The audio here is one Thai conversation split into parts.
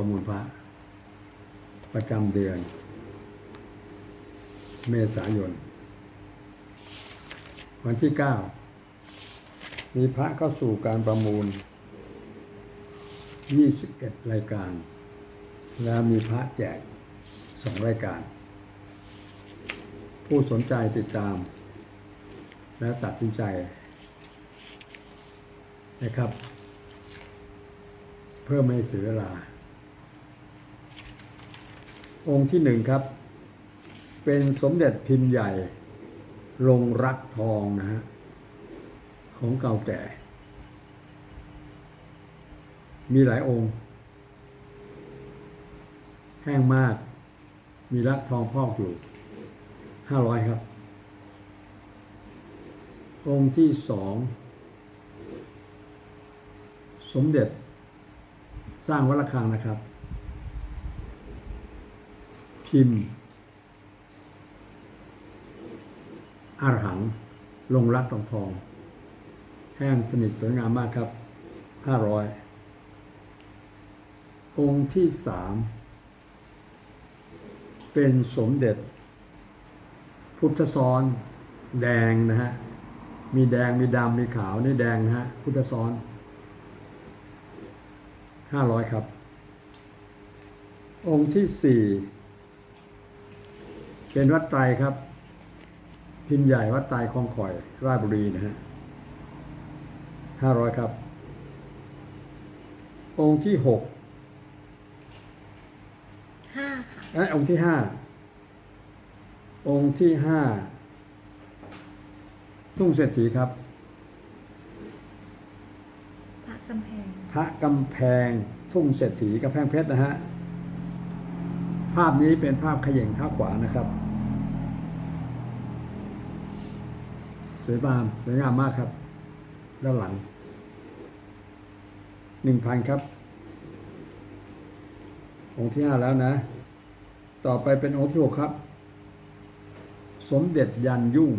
ประมูลพระ ประจำเดือน เมษายน วันที่9มีพระเข้าสู่การประมูล 21 รายการ แล้วมีพระแจก 2 รายการ ผู้สนใจติดตาม แล้วตัดสินใจนะครับ เพื่อไม่เสียเวลา องค์ที่หนึ่งครับ เป็นสมเด็จพิมพ์ใหญ่ลงรักทองนะฮะของเก่าแก่ มีหลายองค์ แห้งมาก มีรักทองพอกอยู่ห้าร้อยครับ องค์ที่สอง สมเด็จสร้างวัดระฆังนะครับ พิมพ์อารหัง ลงรักทองทอง แห้งสนิทสวยงามมากครับห้าร้อยองค์ที่สาม เป็นสมเด็จ พุทธซ้อนแดงนะฮะ มีแดงมีดำมีขาว นี่แดงนะฮะ พุทธซ้อนห้าร้อยครับ องค์ที่สี่ เป็นวัดไตรครับ พิมพ์ใหญ่วัดไตรคลองข่อย ราชบุรีนะฮะห้าร้อยครับ องค์ที่หกห้าค่ะเอ้ยองค์ที่ห้าองค์ที่ห้าทุ่งเศรษฐีครับ พระกำแพง พระกำแพงทุ่งเศรษฐีกำแพงเพชรนะฮะ ภาพนี้เป็นภาพเขย่งเท้าขวานะครับ สวยงามสวยงามมากครับ ด้านหลังหนึ่งพันครับ องค์ที่ห้าแล้วนะ ต่อไปเป็นองค์ที่หกครับ สมเด็จยันยุ่ง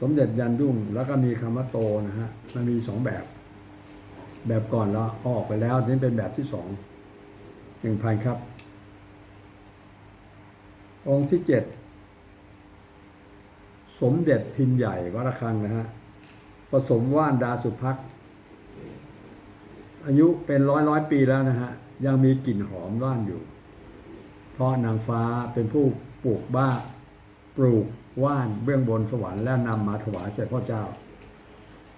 สมเด็จยันยุ่ง แล้วก็มีคำว่าโตนะฮะ มันมีสองแบบ แบบก่อนเราเอาออกไปแล้ว นี่เป็นแบบที่สองหนึ่งพันครับ องค์ที่เจ็ด สมเด็จพิมพ์ใหญ่วัดระฆังนะฮะผสมว่านดาสุพักอายุเป็นร้อยร้อยปีแล้วนะฮะ ยังมีกลิ่นหอมว่านอยู่ เพราะนางฟ้าเป็นผู้ปลูกบ้าปลูกว่านเบื้องบนสวรรค์แล้วนำมาถวายเสด็จพ่อเจ้า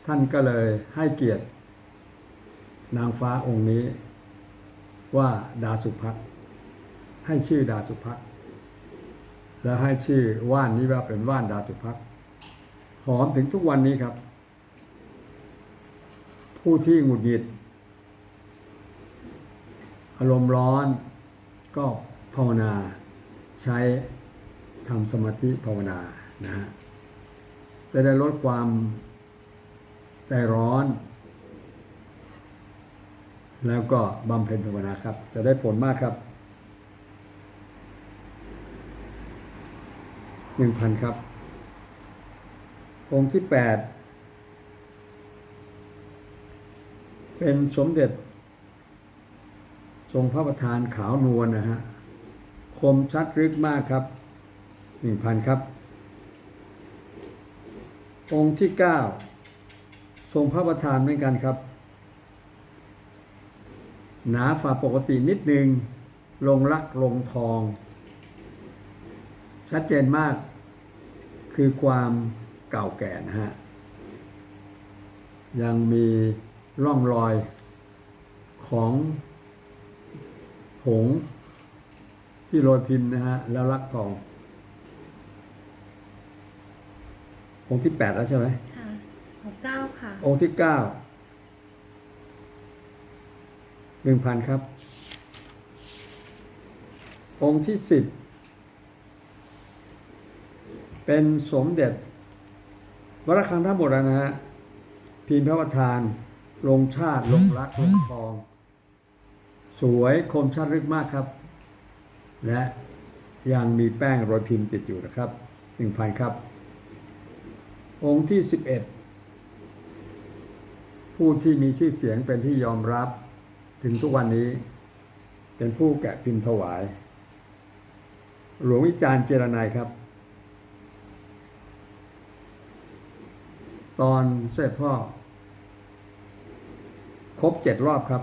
ท่านก็เลยให้เกียรติ นางฟ้าองค์นี้ว่าดาสุพักให้ชื่อดาสุพัก แล้วให้ชื่อว่านนี้ว่าเป็นว่านดาสุพักหอมถึงทุกวันนี้ครับ ผู้ที่หงุดหงิด อารมณ์ร้อนก็ภาวนาใช้ทำสมาธิภาวนานะฮะจะได้ลดความใจร้อน แล้วก็บำเพ็ญภาวนาครับ จะได้ผลมากครับ หนึ่งพันครับ องค์ที่แปดเป็นสมเด็จ ทรงพระประธานขาวนวลนะฮะ คมชัดลึกมากครับหนึ่งพันครับ องค์ที่เก้าทรงพระประธานเหมือนกันครับ หนาฝ่าปกตินิดนึง ลงลักลงทอง ชัดเจนมาก คือความเก่าแก่นะฮะ ยังมีร่องรอยของผงที่โรยพิมพ์นะฮะ แล้วลักทององค์ที่แปดแล้วใช่ไหมค่ะหกเก้าค่ะ องค์ที่เก้าหนึ่งพันครับ องค์ที่สิบ เป็นสมเด็จวรคังทั้งหมดนะฮะพิมพ์พระประธาน ลงชาติ ลงรัก ลงทอง สวยคมชัดลึกมากครับ และยังมีแป้งโรยพิมพ์ติดอยู่นะครับหนึ่งพันครับ องค์ที่สิบเอ็ดผู้ที่มีชื่อเสียงเป็นที่ยอมรับถึงทุกวันนี้ เป็นผู้แกะพิมพ์ถวาย หลวงวิจารณ์เจรนายครับ ตอนเสด็จพ่อ ครบเจ็ดรอบครับ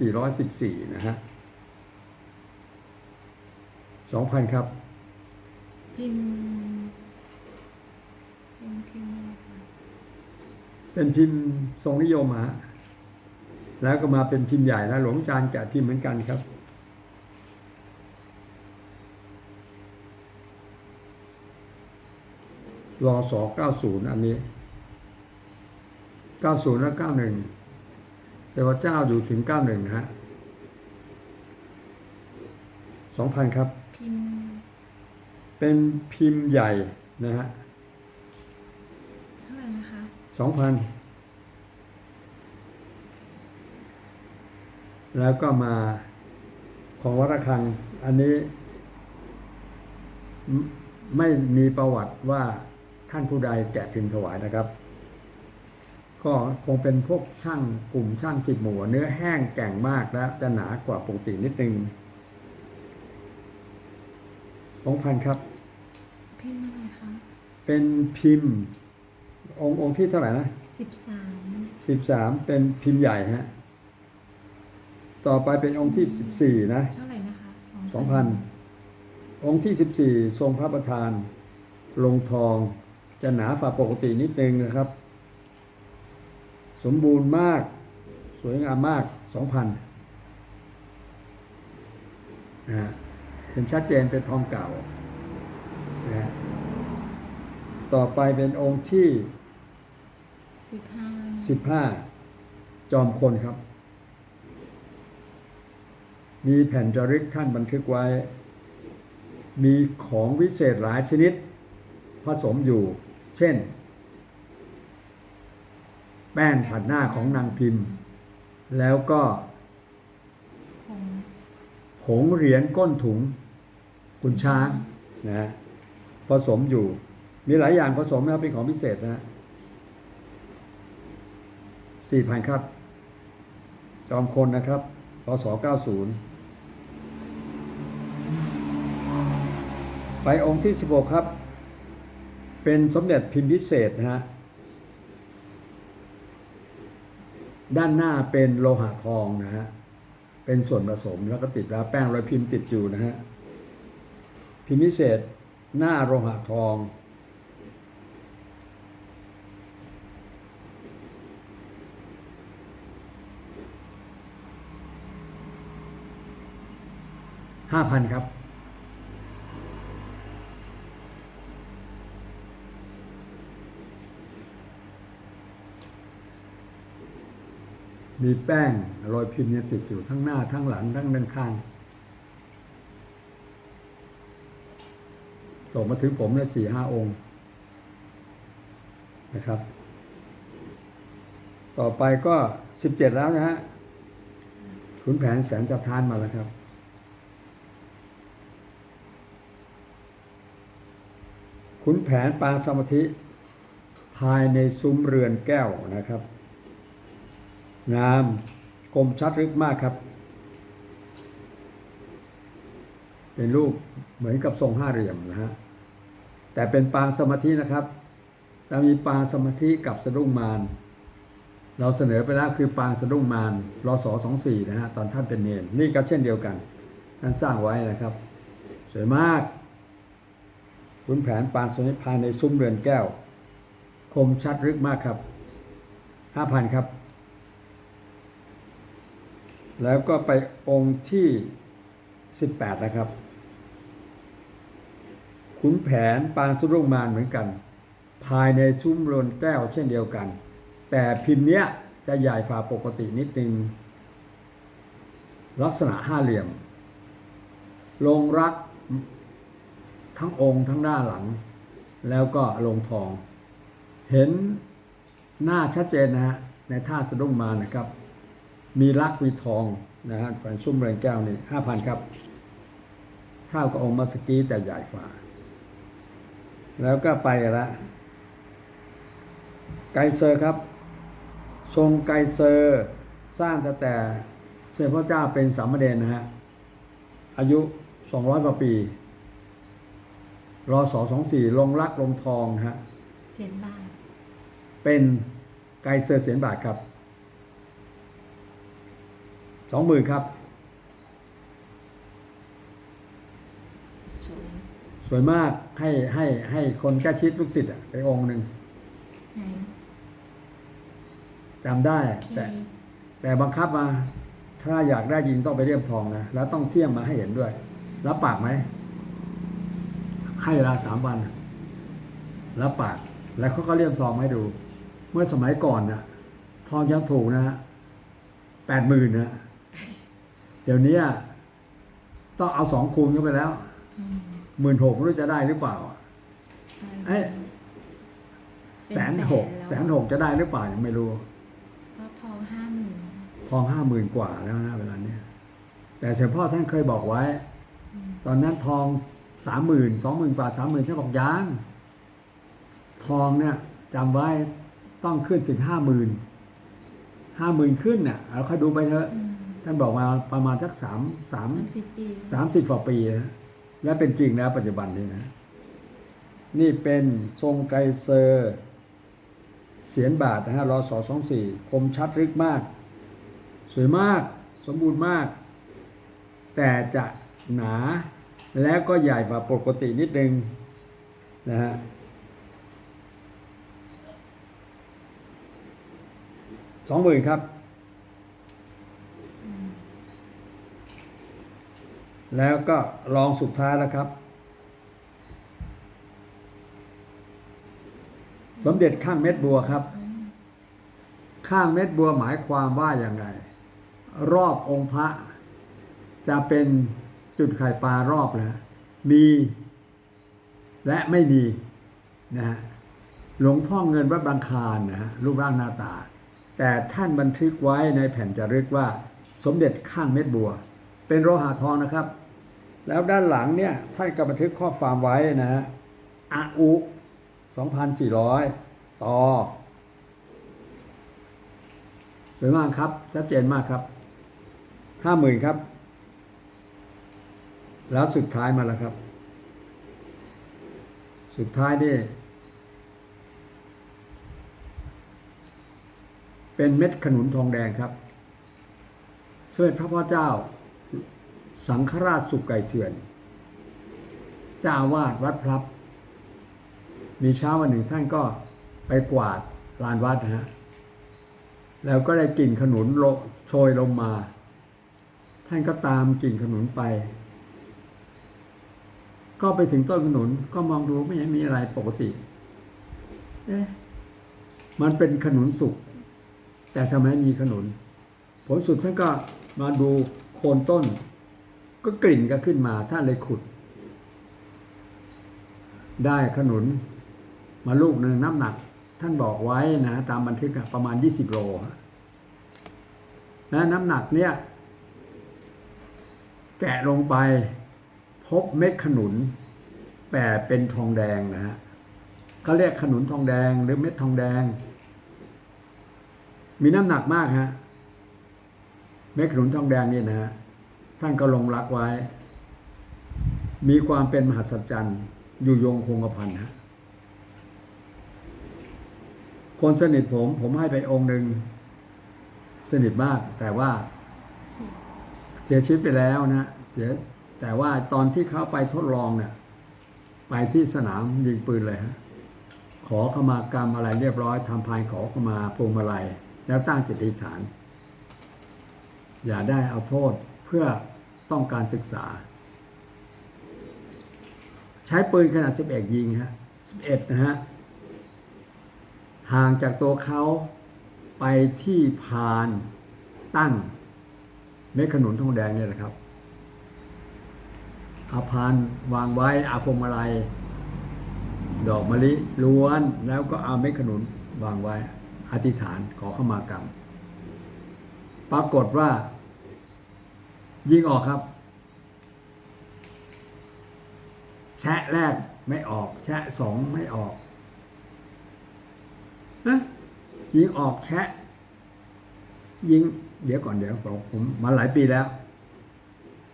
2,414 นะฮะ 2,000 ครับ พิมพ์พิมพ์พิมพ์อะไรคะเป็นพิมพ์ทรงนิยมฮะแล้วก็มาเป็นพิมพ์ใหญ่นะหลวงจานแกะพิมพ์เหมือนกันครับรอสอ90 อันนี้ 90 และ 91แต่ว่าเจ้าอยู่ถึง 91 นะฮะ 2,000 ครับ พิมพ์ เป็นพิมพ์ใหญ่นะฮะ เท่าไหร่นะคะสองพันแล้วก็มาของวัดระฆัง อันนี้ไม่ไม่มีประวัติว่าท่านผู้ใดแกะพิมพ์ถวายนะครับ ก็คงเป็นพวกช่างกลุ่มช่างสิบหมู่เนื้อแห้งแก่งมากและจะหนากว่าปกตินิดนึงสองพันครับ พิมพ์อะไรคะ เป็นพิมพ์ องค์องค์ที่เท่าไหร่นะสิบสามสิบสามเป็นพิมพ์ใหญ่ฮะ ต่อไปเป็นองค์ที่สิบสี่นะ เท่าไหร่นะคะสองพันองค์ที่สิบสี่ทรงพระประธาน ลงทองจะหนาฝ่าปกตินิดนึงนะครับ สมบูรณ์มาก สวยงามมากสองพันนะฮะเห็นชัดเจนเป็นทองเก่านะฮะต่อไปเป็นองค์ที่ สิบห้าสิบห้าจอมคนครับ มีแผ่นจารึกท่านบันทึกไว้ มีของวิเศษหลายชนิดผสมอยู่ เช่น แป้งผัดหน้าของนางพิมพ์ แล้วก็ขงผงเหรียญก้นถุงกุนช้างนะฮะผสมอยู่ มีหลายอย่างผสมนะครับเป็นของพิเศษนะฮะสี่พันครับ จอมคนนะครับพศเก้าศูนย์ไปองค์ที่สิบหกครับ เป็นสมเด็จพิมพ์พิเศษนะฮะ ด้านหน้าเป็นโลหะทองนะฮะ เป็นส่วนผสมแล้วก็ติดแล้วแป้งรอยพิมพ์ติดอยู่นะฮะ พิมพ์พิเศษหน้าโลหะทอง ห้าพันครับ มีแป้งรอยพิมพ์เนี่ยติดอยู่ทั้งหน้าทั้งหลังทั้งด้านข้างตกมาถึงผมเนี่ยสี่ห้าองค์นะครับ ต่อไปก็สิบเจ็ดแล้วนะฮะขุนแผนแสนจับทานมาแล้วครับ ขุนแผนปาสมาธิภายในซุ้มเรือนแก้วนะครับ งามคมชัดลึกมากครับ เป็นรูปเหมือนกับทรงห้าเหลี่ยมนะฮะแต่เป็นปางสมาธินะครับเรามีปางสมาธิกับสะดุ้งมารเราเสนอไปแล้วคือปางสะดุ้งมารรศสองสี่นะฮะตอนท่านเป็นเนรนี่ก็เช่นเดียวกันท่านสร้างไว้นะครับ สวยมากขุนแผนปางสมาธิภายในซุ้มเรือนแก้ว คมชัดลึกมากครับห้าพันครับ แล้วก็ไปองค์ที่ 18 นะครับ ขุนแผนปางสุรุ่งมารเหมือนกัน ภายในซุ้มโรนแก้วเช่นเดียวกัน แต่พิมพ์เนี้ยจะใหญ่ฝ่าปกตินิดนึง ลักษณะห้าเหลี่ยม ลงรักทั้งองค์ทั้งหน้าหลัง แล้วก็ลงทอง เห็นหน้าชัดเจนนะฮะในท่าสะดุ้งมานะครับ มีลักษณ์มีทองนะฮะแผ่นซุ้มเรือนแก้วนี่ห้าพันครับเท่ากับองค์มัสกีแต่ใหญ่ฝ่า แล้วก็ไปละไกเซอร์ครับ ทรงไกเซอร์สร้างตั้งแต่เสด็จพระเจ้าเป็นสามเณรนะฮะ อายุ200กว่าปี รอสอ24ลงรักลงทองนะฮะ เจ็ดบาทเป็นไกเซอร์เสียนบาทครับ สองหมื่นครับ สวยสวยมากให้ให้ให้คนใกล้ชิดลูกศิษย์อะไปองค์หนึ่งไหนจำได้โอเคแต่ แต่บังคับมา ถ้าอยากได้ยิงต้องไปเรียมทองนะ แล้วต้องเทียมมาให้เห็นด้วย รับปากไหม ให้เวลาสามวัน รับปาก แล้วเขาก็เรียมทองมาให้ดู เมื่อสมัยก่อนนะทองยังถูกนะแปดหมื่นนะ เดี๋ยวนี้ต้องเอาสองคูณเข้าไปแล้วอืมหมื่นหกไม่รู้จะได้หรือเปล่าเอ้ยแสนหกแสนหกจะได้หรือเปล่ายังไม่รู้ก็ทองห้าหมื่นทองห้าหมื่นกว่าแล้วนะเวลาเนี้ยแต่เฉพาะท่านเคยบอกไว้อืมตอนนั้นทองสามหมื่นสองหมื่นกว่าสามหมื่นท่านบอกยางทองเนี่ยจำไว้ต้องขึ้นถึงห้าหมื่นห้าหมื่นขึ้นเนี่ยเราค่อยดูไปเถอะอืม ท่านบอกมาประมาณสักสามสามสามสิบปีสามสิบกว่าปีนะและเป็นจริงแล้วปัจจุบันนี้นะ นี่เป็นทรงไกเซอร์เสียนบาทนะฮะรอสอสองสี่คมชัดลึกมาก สวยมากสมบูรณ์มาก แต่จะหนาแล้วก็ใหญ่กว่าปกตินิดนึงนะฮะสองหมื่นครับ แล้วก็ลองสุดท้ายแล้วครับ สมเด็จข้างเม็ดบัวครับ ข้างเม็ดบัวหมายความว่าอย่างไร รอบองค์พระ จะเป็นจุดไข่ปลารอบนะมีและไม่มีนะฮะหลวงพ่อเงินวัดบางคานนะฮะรูปร่างหน้าตา แต่ท่านบันทึกไว้ในแผ่นจารึกว่า สมเด็จข้างเม็ดบัว เป็นโลหะทองนะครับ แล้วด้านหลังเนี่ยท่านก็บันทึกข้อความไว้นะฮะอาอุ2,400 ต่อสวยมากครับ ชัดเจนมากครับ ห้าหมื่นครับ แล้วสุดท้ายมาแล้วครับ สุดท้ายนี่เป็นเม็ดขนุนทองแดงครับสมเด็จพระพ่อเจ้า สังฆราชสุกไก่เถื่อนจ้าอาวาดวัดพลับ มีเช้าวันหนึ่งท่านก็ไปกวาดลานวัดนะฮะ แล้วก็ได้กลิ่นขนุนโลโชยลงมา ท่านก็ตามกลิ่นขนุนไป ก็ไปถึงต้นขนุนก็มองดูไม่เห็นมีอะไรปกติ เอ๊ะ มันเป็นขนุนสุก แต่ทำไมมีขนุน ผลสุดท่านก็มาดูโคนต้น ก็กลิ่นก็ขึ้นมาท่านเลยขุด ได้ขนุน มาลูกหนึ่งน้ำหนัก ท่านบอกไว้นะ ตามบันทึกประมาณ20โลฮะและน้ำหนักเนี่ย แกะลงไป พบเม็ดขนุนแต่เป็นทองแดงนะฮะเขาเรียกขนุนทองแดงหรือเม็ดทองแดง มีน้ำหนักมากฮะเม็ดขนุนทองแดงเนี่ยนะฮะ ท่านก็ลงรักไว้ มีความเป็นมหัศจรรย์อยู่ยงคงกระพันฮะคนสนิทผม ผมให้ไปองค์หนึ่งสนิทมาก แต่ว่า เสียชีวิตไปแล้วนะเสียแต่ว่าตอนที่เขาไปทดลองเนี่ยไปที่สนามยิงปืนเลยฮะขอขมากรรมอะไรเรียบร้อยทำพานขอขมาพวงมาลัย แล้วตั้งจิตอธิษฐาน อย่าได้เอาโทษเพื่อ ต้องการศึกษา ใช้ปืนขนาด 11 ยิงฮะ11 นะฮะ ห่างจากตัวเขาไปที่พานตั้งเม็ดขนุนทองแดงเนี่ยแหละครับ อาพานวางไว้อาพวงมาลัย ดอกมะลิล้วนแล้วก็เอาเม็ดขนุนวางไว้ อธิษฐานขอเข้ามากรรม ปรากฏว่า ยิงออกครับ แชะแรกไม่ออก แชะสองไม่ออกนะยิงออกแชะ ยิง เดี๋ยวก่อนเดี๋ยวผมผมมาหลายปีแล้ว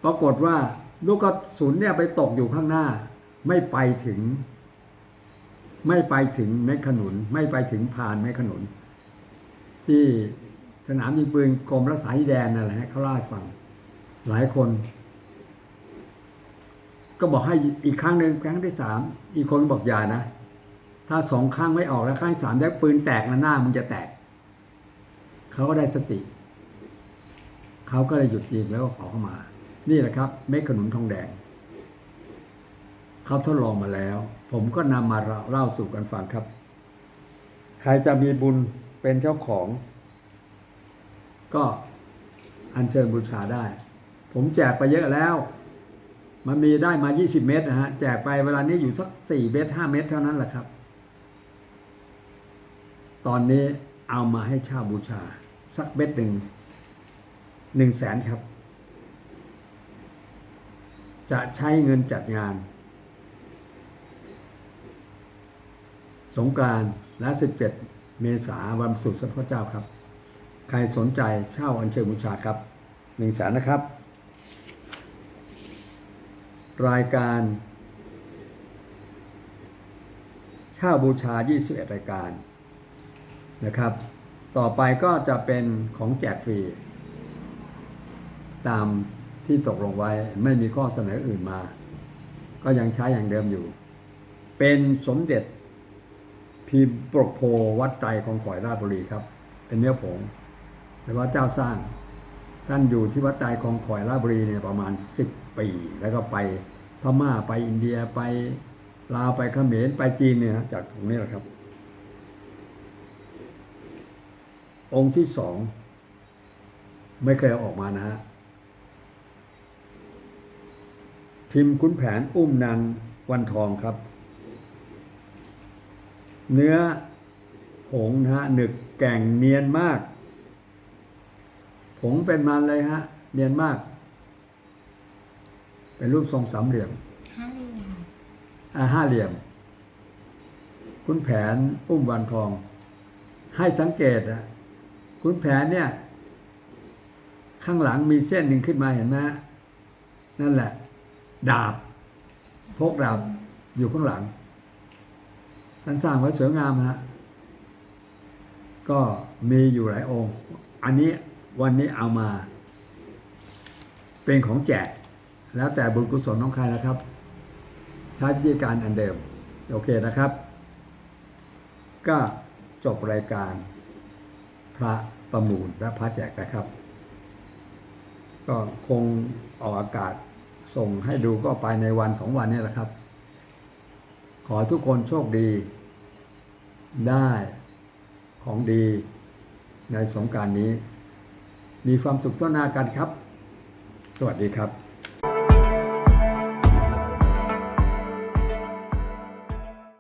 ปรากฏว่าลูกกระสุนเนี่ยไปตกอยู่ข้างหน้า ไม่ไปถึง ไม่ไปถึงเม็ดขนุน ไม่ไปถึงพานเม็ดขนุน ที่สนามยิงปืนกรมรักษาดินแดนนั่นแหละเขาเล่าให้ฟัง หลายคน ก็บอกให้อีกครั้งหนึ่งครั้งที่สามอีกคนบอกอย่านะ ถ้าสองครั้งไม่ออกแล้วครั้งสามได้ปืนแตกนะหน้ามึงจะแตก เขาก็ได้สติ เขาก็เลยหยุดยิงแล้วก็ขอเข้ามา นี่แหละครับ เม็ดขนุนทองแดงเขาทดลองมาแล้ว ผมก็นำมาเล่าสู่กันฟังครับ ใครจะมีบุญเป็นเจ้าของ ก็อัญเชิญบูชาได้ ผมแจกไปเยอะแล้ว มันมีได้มา 20 เม็ดนะฮะ แจกไปเวลานี้อยู่สัก 4 เม็ด5เม็ดเท่านั้นแหละครับ ตอนนี้เอามาให้เช่าบูชา สักเม็ดหนึ่งหนึ่งแสนครับ จะใช้เงินจัดงาน สงกรานต์และ 17 เมษาวันศุกร์สัพระเจ้าครับ ใครสนใจเช่าอัญเชิญบูชาครับหนึ่งแสนนะครับ รายการเช่าบูชา 21 รายการนะครับ ต่อไปก็จะเป็นของแจกฟรี ตามที่ตกลงไว้ไม่มีข้อเสนออื่นมา ก็ยังใช้อย่างเดิมอยู่ เป็นสมเด็จพิมพ์ปรกโพวัดไตรของข่อยราชบุรีครับ เป็นเนื้อผงแต่ว่าเจ้าสร้างท่านอยู่ที่วัดไตรของข่อยราชบุรีเนี่ยประมาณ 10ปีแล้วก็ไปพม่าไปอินเดียไปลาวไปเขมรไปจีนเนี่ยฮะจากตรงนี้แหละครับ องค์ที่สอง ไม่เคยออกมานะฮะพิมพ์คุณแผนอุ้มนันวันทองครับ เนื้อผงนะฮะหนึกแก่งเนียนมาก ผงเป็นมันเลยฮะ เนียนมาก เป็นรูปทรงสามเหลี่ยมห้าเหลี่ยมอ่าห้าเหลี่ยม คุณแผนอุ้มวันทอง ให้สังเกตอะคุณแผนเนี่ย ข้างหลังมีเส้นหนึ่งขึ้นมาเห็นไหมฮะนั่นแหละ ดาบ พกดาบอยู่ข้างหลังท่านสร้างไว้สวยงามฮะก็มีอยู่หลายองค์ อันนี้วันนี้เอามา เป็นของแจก แล้วแต่บุญกุศลของใครนะครับ ใช้วิธีการอันเดิม โอเคนะครับ ก็จบรายการพระประมูลและพระแจกนะครับ ก็คงออกอากาศส่งให้ดูก็ไปในวันสองวันนี้แหละครับ ขอทุกคนโชคดี ได้ของดีในสงการนี้ มีความสุขต้นหน้ากันครับ สวัสดีครับ